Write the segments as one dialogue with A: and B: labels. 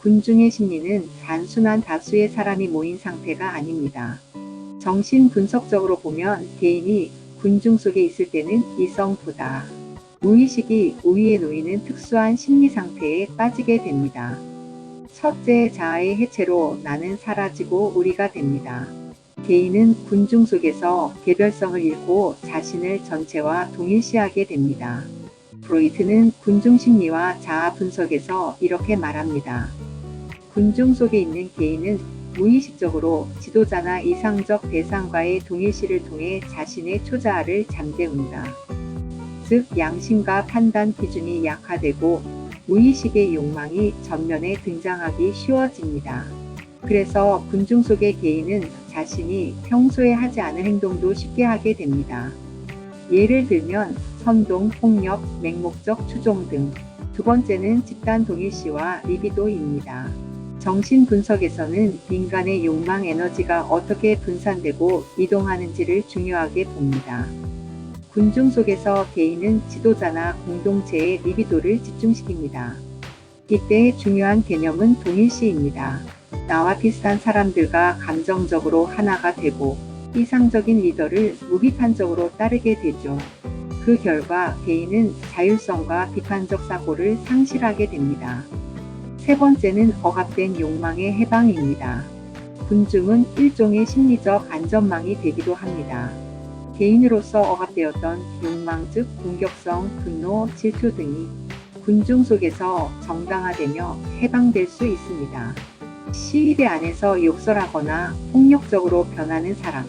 A: 군중의 심리는 단순한 다수의 사람이 모인 상태가 아닙니다. 정신 분석적으로 보면 개인이 군중 속에 있을 때는 이성보다 무의식이 우위에 놓이는 특수한 심리 상태에 빠지게 됩니다. 첫째 자아의 해체로 나는 사라지고 우리가 됩니다. 개인은 군중 속에서 개별성을 잃고 자신을 전체와 동일시하게 됩니다. 프로이트는 군중 심리와 자아 분석에서 이렇게 말합니다. 군중 속에 있는 개인은 무의식적으로 지도자나 이상적 대상과의 동일시를 통해 자신의 초자아를 잠재운다. 즉, 양심과 판단 기준이 약화되고 무의식의 욕망이 전면에 등장하기 쉬워집니다. 그래서 군중 속의 개인은 자신이 평소에 하지 않은 행동도 쉽게 하게 됩니다. 예를 들면 선동, 폭력, 맹목적 추종 등. 두 번째는 집단 동일시와 리비도입니다. 정신 분석에서는 인간의 욕망 에너지가 어떻게 분산되고 이동하는지를 중요하게 봅니다. 군중 속에서 개인은 지도자나 공동체의 리비도를 집중시킵니다. 이때 중요한 개념은 동일시입니다. 나와 비슷한 사람들과 감정적으로 하나가 되고 이상적인 리더를 무비판적으로 따르게 되죠. 그 결과 개인은 자율성과 비판적 사고를 상실하게 됩니다. 세 번째는 억압된 욕망의 해방입니다. 군중은 일종의 심리적 안전망이 되기도 합니다. 개인으로서 억압되었던 욕망 즉 공격성, 분노, 질투 등이 군중 속에서 정당화되며 해방될 수 있습니다. 시위대 안에서 욕설하거나 폭력적으로 변하는 사람,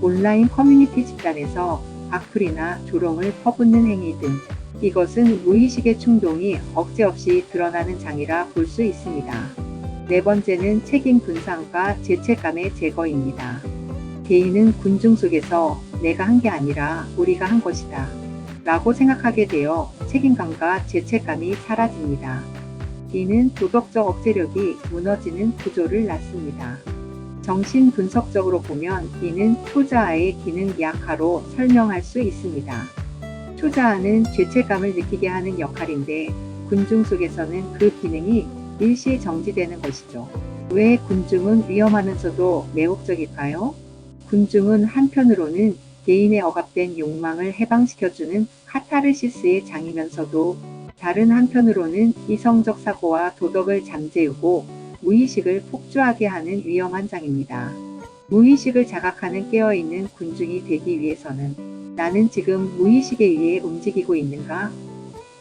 A: 온라인 커뮤니티 집단에서 악플이나 조롱을 퍼붓는 행위 등 이것은 무의식의 충동이 억제 없이 드러나는 장이라 볼 수 있습니다. 네 번째는 책임 분산과 죄책감의 제거입니다. 개인은 군중 속에서 내가 한 게 아니라 우리가 한 것이다. 라고 생각하게 되어 책임감과 죄책감이 사라집니다. 이는 도덕적 억제력이 무너지는 구조를 낳습니다. 정신 분석적으로 보면 이는 초자아의 기능 약화로 설명할 수 있습니다. 초자아는 죄책감을 느끼게 하는 역할인데 군중 속에서는 그 기능이 일시 정지되는 것이죠. 왜 군중은 위험하면서도 매혹적일까요? 군중은 한편으로는 개인의 억압된 욕망을 해방시켜주는 카타르시스의 장이면서도 다른 한편으로는 이성적 사고와 도덕을 잠재우고 무의식을 폭주하게 하는 위험한 장입니다. 무의식을 자각하는 깨어있는 군중이 되기 위해서는 나는 지금 무의식에 의해 움직이고 있는가?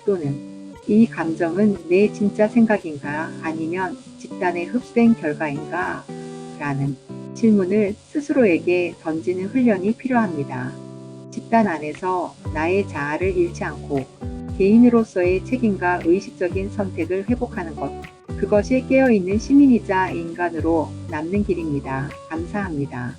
A: 또는 이 감정은 내 진짜 생각인가? 아니면 집단의 흡수된 결과인가? 라는 질문을 스스로에게 던지는 훈련이 필요합니다. 집단 안에서 나의 자아를 잃지 않고 개인으로서의 책임과 의식적인 선택을 회복하는 것. 그것이 깨어있는 시민이자 인간으로 남는 길입니다. 감사합니다.